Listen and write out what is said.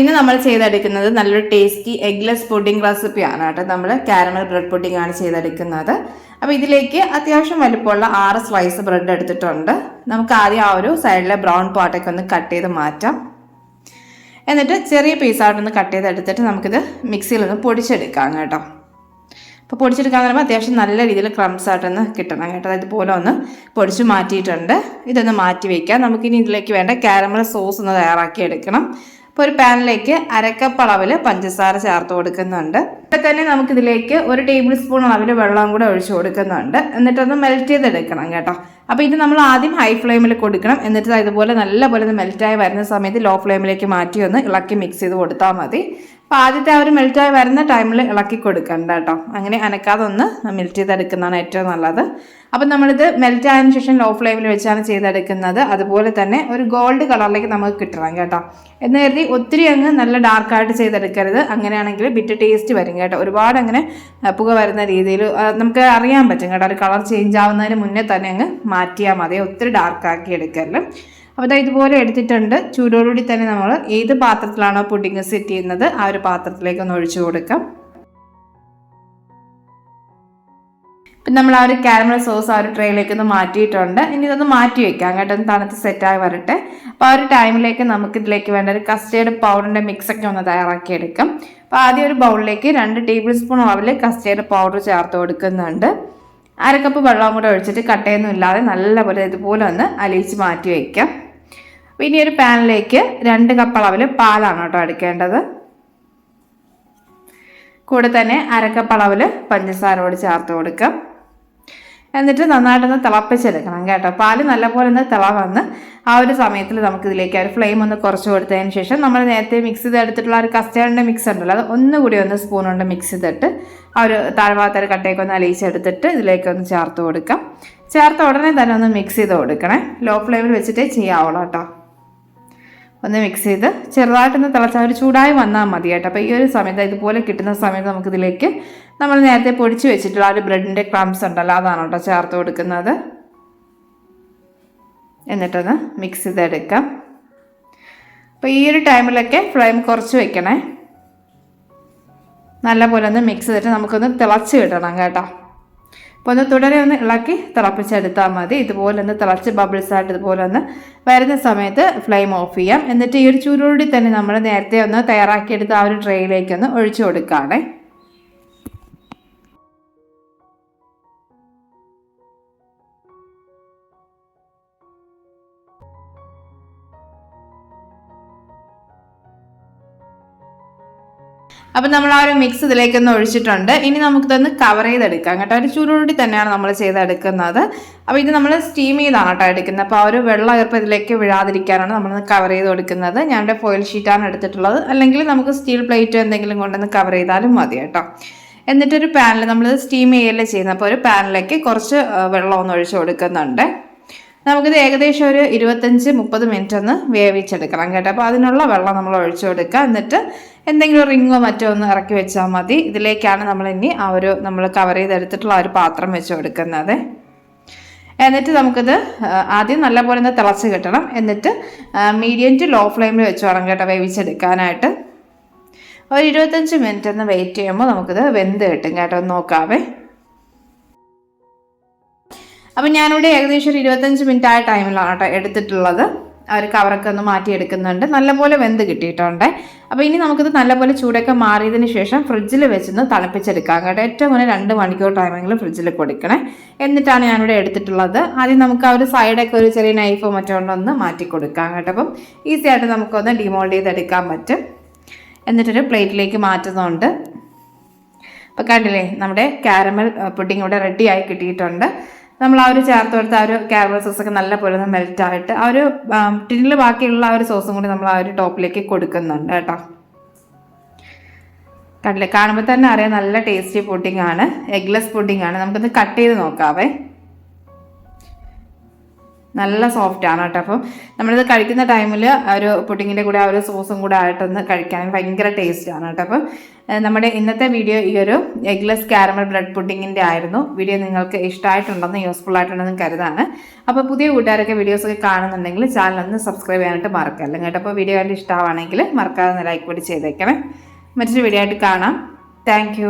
ഇന്ന് നമ്മൾ ചെയ്തെടുക്കുന്നത് നല്ലൊരു ടേസ്റ്റി എഗ്ലെസ് പുഡിംഗ് റെസിപ്പിയാണ് കേട്ടോ. നമ്മൾ കാരമൽ ബ്രെഡ് പുഡിംഗ് ആണ് ചെയ്തെടുക്കുന്നത്. അപ്പോൾ ഇതിലേക്ക് അത്യാവശ്യം വലുപ്പമുള്ള ആറ് സ്ലൈസ് ബ്രെഡ് എടുത്തിട്ടുണ്ട്. നമുക്ക് ആദ്യം ആ ഒരു സൈഡിലെ ബ്രൗൺ പാർട്ടൊക്കെ ഒന്ന് കട്ട് ചെയ്ത് മാറ്റാം. എന്നിട്ട് ചെറിയ പീസായിട്ടൊന്ന് കട്ട് ചെയ്തെടുത്തിട്ട് നമുക്കിത് മിക്സിയിൽ ഒന്ന് പൊടിച്ചെടുക്കാം കേട്ടോ. അപ്പോൾ പൊടിച്ചെടുക്കാൻ പറയുമ്പോൾ അത്യാവശ്യം നല്ല രീതിയിൽ ക്രംസ് ആയിട്ടൊന്ന് കിട്ടണം കേട്ടോ. അതായത് പോലെ ഒന്ന് പൊടിച്ച് മാറ്റിയിട്ടുണ്ട്. ഇതൊന്ന് മാറ്റി വയ്ക്കാം നമുക്കിനി ഇതിലേക്ക് വേണ്ട കാരമൽ സോസ് ഒന്ന് തയ്യാറാക്കി എടുക്കണം. അപ്പോൾ ഒരു പാനിലേക്ക് അരക്കപ്പ് അളവിൽ പഞ്ചസാര ചേർത്ത് കൊടുക്കുന്നുണ്ട്. ഇപ്പം തന്നെ നമുക്കിതിലേക്ക് ഒരു ടേബിൾ സ്പൂൺ അളവിൽ വെള്ളം കൂടെ ഒഴിച്ചു കൊടുക്കുന്നുണ്ട്. എന്നിട്ടൊന്ന് മെൽറ്റ് ചെയ്തെടുക്കണം കേട്ടോ. അപ്പോൾ ഇത് നമ്മൾ ആദ്യം ഹൈ ഫ്ലെയിമിൽ കൊടുക്കണം. എന്നിട്ട് ഇതുപോലെ നല്ലപോലെ മെൽറ്റായി വരുന്ന സമയത്ത് ലോ ഫ്ലെയിമിലേക്ക് മാറ്റി ഒന്ന് ഇളക്കി മിക്സ് ചെയ്ത് കൊടുത്താൽ മതി. അപ്പോൾ ആദ്യത്തെ ആ ഒരു മെൽറ്റായി വരുന്ന ടൈമിൽ ഇളക്കി കൊടുക്കണ്ട കേട്ടോ അങ്ങനെ അനക്കാതെ ഒന്ന് മെൽറ്റ് ചെയ്തെടുക്കുന്നതാണ് ഏറ്റവും നല്ലത്. അപ്പം നമ്മളിത് മെൽറ്റ് ആയതിനു ശേഷം ലോ ഫ്ലെയിമിൽ വെച്ചാണ് ചെയ്തെടുക്കുന്നത്. അതുപോലെ തന്നെ ഒരു ഗോൾഡ് കളറിലേക്ക് നമുക്ക് കിട്ടണം കേട്ടോ. എന്ന് കരുതി ഒത്തിരി അങ്ങ് നല്ല ഡാർക്കായിട്ട് ചെയ്തെടുക്കരുത്. അങ്ങനെയാണെങ്കിൽ ബിറ്റ് ടേസ്റ്റ് വരും കേട്ടോ. ഒരുപാട് അങ്ങനെ പുക വരുന്ന രീതിയിൽ നമുക്ക് അറിയാൻ പറ്റും കേട്ടോ. ഒരു കളർ ചേഞ്ച് ആവുന്നതിന് മുന്നേ തന്നെ അങ്ങ് മാറ്റിയാൽ മതി. ഒത്തിരി ഡാർക്കാക്കി എടുക്കരുത്. അപ്പോൾ ഇതുപോലെ എടുത്തിട്ടുണ്ട്. ചൂടോടുകൂടി തന്നെ നമ്മൾ ഏത് പാത്രത്തിലാണോ പുഡിങ് സെറ്റ് ചെയ്യുന്നത് ആ ഒരു പാത്രത്തിലേക്ക് ഒന്ന് ഒഴിച്ചു കൊടുക്കാം. ഇപ്പം നമ്മൾ ആ ഒരു കാരമൽ സോസ് ആ ഒരു ട്രേയിലേക്ക് ഒന്ന് മാറ്റിയിട്ടുണ്ട്. ഇനി ഇതൊന്ന് മാറ്റി വെക്കാം. കേട്ടോ ഒന്ന് തണുത്ത് സെറ്റായി വരട്ടെ. അപ്പോൾ ആ ഒരു ടൈമിലേക്ക് നമുക്ക് ഇതിലേക്ക് വേണ്ട ഒരു കസ്റ്റേർഡ് പൗഡറിന്റെ മിക്സൊക്കെ ഒന്ന് തയ്യാറാക്കി എടുക്കാം അപ്പോൾ ആദ്യം ഒരു ബൗളിലേക്ക് രണ്ട് ടേബിൾ സ്പൂൺ അളവിൽ കസ്റ്റേർഡ് പൗഡർ ചേർത്ത് കൊടുക്കുന്നുണ്ട്. അര കപ്പ് വെള്ളം കൂടെ ഒഴിച്ചിട്ട് കട്ടയൊന്നും ഇല്ലാതെ നല്ലപോലെ ഇതുപോലെ ഒന്ന് അലിയിച്ച് മാറ്റി വയ്ക്കാം അപ്പോൾ ഇനി ഒരു പാനിലേക്ക് രണ്ട് കപ്പ് അളവിൽ പാലാണ് കേട്ടോ എടുക്കേണ്ടത്. കൂടെ തന്നെ അരക്കപ്പ് അളവിൽ പഞ്ചസാര കൂടി ചേർത്ത് കൊടുക്കാം. എന്നിട്ട് നന്നായിട്ടൊന്ന് തിളപ്പിച്ചെടുക്കണം കേട്ടോ. പാൽ നല്ലപോലെ ഒന്ന് തിള വന്ന് ആ ഒരു സമയത്തിൽ നമുക്ക് ഇതിലേക്ക് ഒരു ഫ്ലെയിം ഒന്ന് കുറച്ച് കൊടുത്തതിന് ശേഷം നമ്മൾ നേരത്തെ മിക്സ് ചെയ്തെടുത്തിട്ടുള്ള ഒരു കസ്റ്റേർഡിന്റെ മിക്സ് ഉണ്ടല്ലോ അത് ഒന്നുകൂടി ഒന്ന് സ്പൂൺ കൊണ്ട് മിക്സ് ചെയ്തിട്ട് ആ ഒരു താഴ്ഭാഗത്തൊരു കട്ടയൊക്കെ ഒന്ന് അലിയിച്ചെടുത്തിട്ട് ഇതിലേക്ക് ഒന്ന് ചേർത്ത് കൊടുക്കാം. ചേർത്ത ഉടനെ തന്നെ ഒന്ന് മിക്സ് ചെയ്ത് കൊടുക്കണേ. ലോ ഫ്ലെയിമിൽ വെച്ചിട്ടേ ചെയ്യാവുള്ളൂ കേട്ടോ. ഒന്ന് മിക്സ് ചെയ്ത് ചെറുതായിട്ടൊന്ന് തിളച്ചാൽ ഒരു ചൂടായി വന്നാൽ മതി കേട്ടോ. അപ്പോൾ ഈ ഒരു സമയത്ത് ഇതുപോലെ കിട്ടുന്ന സമയത്ത് നമുക്കിതിലേക്ക് നമ്മൾ നേരത്തെ പൊടിച്ച് വെച്ചിട്ടുള്ള ആ ഒരു ബ്രെഡിന്റെ ക്രംസ് ഉണ്ടല്ലോ അതാണ് കേട്ടോ ചേർത്ത് കൊടുക്കുന്നത്. എന്നിട്ടൊന്ന് മിക്സ് ചെയ്തെടുക്കാം. അപ്പോൾ ഈ ഒരു ടൈമിലൊക്കെ ഫ്ലെയിം കുറച്ച് വെക്കണേ. നല്ലപോലെ ഒന്ന് മിക്സ് ചെയ്തിട്ട് നമുക്കൊന്ന് തിളച്ച് കിട്ടണം കേട്ടോ. അപ്പോൾ ഒന്ന് തുടരെ ഒന്ന് ഇളക്കി തിളപ്പിച്ചെടുത്താൽ മതി. ഇതുപോലെ ഒന്ന് തിളച്ച് ബബിൾസ് ആയിട്ട് ഇതുപോലെ ഒന്ന് വരുന്ന സമയത്ത് ഫ്ലെയിം ഓഫ് ചെയ്യാം. എന്നിട്ട് ഈ ഒരു ചൂടോടി തന്നെ നമ്മൾ നേരത്തെ ഒന്ന് തയ്യാറാക്കിയെടുത്ത ആ ഒരു ട്രേയിലേക്ക് ഒന്ന് ഒഴിച്ചു കൊടുക്കുകയാണേ. അപ്പം നമ്മൾ ആ ഒരു മിക്സ് ഇതിലേക്കൊന്ന് ഒഴിച്ചിട്ടുണ്ട്. ഇനി നമുക്കിതൊന്ന് കവർ ചെയ്തെടുക്കാം കേട്ടോ. ഒരു ചൂടോടി തന്നെയാണ് നമ്മൾ ചെയ്തെടുക്കുന്നത്. അപ്പോൾ ഇത് നമ്മൾ സ്റ്റീം ചെയ്താണ് കേട്ടോ എടുക്കുന്നത്. അപ്പോൾ ആ ഒരു വെള്ളം ഈർപ്പം ഇതിലേക്ക് വിഴാതിരിക്കാനാണ് നമ്മൾ കവർ ചെയ്ത് കൊടുക്കുന്നത്. ഞാൻ ഇവിടെ ഫോയിൽ ഷീറ്റാണ് എടുത്തിട്ടുള്ളത്. അല്ലെങ്കിൽ നമുക്ക് സ്റ്റീൽ പ്ലേറ്റ് എന്തെങ്കിലും കൊണ്ടൊന്ന് കവർ ചെയ്താലും മതി കേട്ടോ. എന്നിട്ടൊരു പാനിൽ നമ്മൾ സ്റ്റീം ചെയ്യല്ലേ ചെയ്യുന്നത്. അപ്പോൾ ഒരു പാനിലേക്ക് കുറച്ച് വെള്ളം ഒന്ന് ഒഴിച്ച് കൊടുക്കുന്നുണ്ട്. നമുക്കിത് ഏകദേശം ഒരു ഇരുപത്തഞ്ച് മുപ്പത് മിനിറ്റ് ഒന്ന് വേവിച്ചെടുക്കണം കേട്ടോ. അപ്പോൾ അതിനുള്ള വെള്ളം നമ്മൾ ഒഴിച്ചു കൊടുക്കുക. എന്നിട്ട് എന്തെങ്കിലും റിങ്ങോ മറ്റോ ഒന്ന് ഇറക്കി വെച്ചാൽ മതി. ഇതിലേക്കാണ് നമ്മൾ ഇനി ആ ഒരു നമ്മൾ കവർ ചെയ്തെടുത്തിട്ടുള്ള ഒരു പാത്രം വെച്ച് കൊടുക്കുന്നത്. എന്നിട്ട് നമുക്കിത് ആദ്യം നല്ലപോലെ ഒന്ന് തിളച്ച് കിട്ടണം. എന്നിട്ട് മീഡിയം ടു ലോ ഫ്ലെയിമിൽ വെച്ച് വേണം കേട്ടോ വേവിച്ചെടുക്കാനായിട്ട്. ഒരു ഇരുപത്തഞ്ച് മിനിറ്റ് ഒന്ന് വെയിറ്റ് ചെയ്യുമ്പോൾ നമുക്കിത് വെന്ത് കിട്ടും കേട്ടോ. നോക്കാവേ. അപ്പം ഞാനിവിടെ ഏകദേശം ഒരു ഇരുപത്തഞ്ച് മിനിറ്റ് ആയ ടൈമിലാണ് കേട്ടോ എടുത്തിട്ടുള്ളത്. ആ ഒരു കവറൊക്കെ ഒന്ന് മാറ്റിയെടുക്കുന്നുണ്ട്. നല്ലപോലെ വെന്ത് കിട്ടിയിട്ടുണ്ട്. അപ്പോൾ ഇനി നമുക്കിത് നല്ലപോലെ ചൂടൊക്കെ മാറിയതിന് ശേഷം ഫ്രിഡ്ജിൽ വെച്ചൊന്ന് തണുപ്പിച്ചെടുക്കാം കേട്ടോ. ഏറ്റവും കൂടുതൽ രണ്ട് മണിക്കൂർ ടൈമെങ്കിലും ഫ്രിഡ്ജിൽ കൊടുക്കണേ. എന്നിട്ടാണ് ഞാനിവിടെ എടുത്തിട്ടുള്ളത്. ആദ്യം നമുക്ക് ആ ഒരു സൈഡൊക്കെ ഒരു ചെറിയ നൈഫോ മറ്റോ കൊണ്ടൊന്ന് മാറ്റി കൊടുക്കാം കേട്ടോ. അപ്പം ഈസി ആയിട്ട് നമുക്കൊന്ന് ഡിമോൾഡ് ചെയ്തെടുക്കാൻ പറ്റും. എന്നിട്ടൊരു പ്ലേറ്റിലേക്ക് മാറ്റുന്നുണ്ട്. അപ്പോൾ കണ്ടില്ലേ നമ്മുടെ കാരമൽ പുഡിംഗ് ഇവിടെ റെഡിയായി കിട്ടിയിട്ടുണ്ട്. നമ്മൾ ആ ഒരു ചേർത്ത് കൊടുത്ത ആ ഒരു കാരമൽ സോസൊക്കെ നല്ല പോലെ ഒന്ന് മെൽറ്റ് ആയിട്ട് ആ ഒരു ടിന്നിൽ ബാക്കിയുള്ള ആ ഒരു സോസും കൂടി നമ്മൾ ആ ഒരു ടോപ്പിലേക്ക് കൊടുക്കുന്നുണ്ട് കേട്ടോ. കണ്ടില്ലേ? കാണുമ്പോൾ തന്നെ അറിയാം നല്ല ടേസ്റ്റി പുഡിംഗ് ആണ്. എഗ്ലെസ് പുഡിംഗ് ആണ്. നമുക്കൊന്ന് കട്ട് ചെയ്ത് നോക്കാവേ. നല്ല സോഫ്റ്റാണ് കേട്ടോ. അപ്പം നമ്മളിത് കഴിക്കുന്ന ടൈമിൽ ഒരു പുഡിങ്ങിന്റെ കൂടെ ആ ഒരു സോസും കൂടെ ആയിട്ടൊന്ന് കഴിക്കാൻ ഭയങ്കര ടേസ്റ്റാണ് കേട്ടോ. അപ്പം നമ്മുടെ ഇന്നത്തെ വീഡിയോ ഈ ഒരു എഗ്ലെസ് കാരമൽ ബ്രെഡ് പുഡിങ്ങിന്റെ ആയിരുന്നു. വീഡിയോ നിങ്ങൾക്ക് ഇഷ്ടമായിട്ടുണ്ടെന്ന് യൂസ്ഫുൾ ആയിട്ടുണ്ടെന്ന് കരുതാണ്. അപ്പോൾ പുതിയ കൂട്ടുകാരൊക്കെ വീഡിയോസൊക്കെ കാണുന്നുണ്ടെങ്കിൽ ചാനൽ ഒന്ന് സബ്സ്ക്രൈബ് ചെയ്യാനായിട്ട് മറക്കല്ല കേട്ടോ അപ്പോൾ വീഡിയോ കണ്ട് ഇഷ്ടമാണെങ്കിൽ മറക്കാതെ ലൈക്ക് കൂടി ചെയ്തേക്കണേ. മറ്റൊരു വീഡിയോ ആയിട്ട് കാണാം. താങ്ക്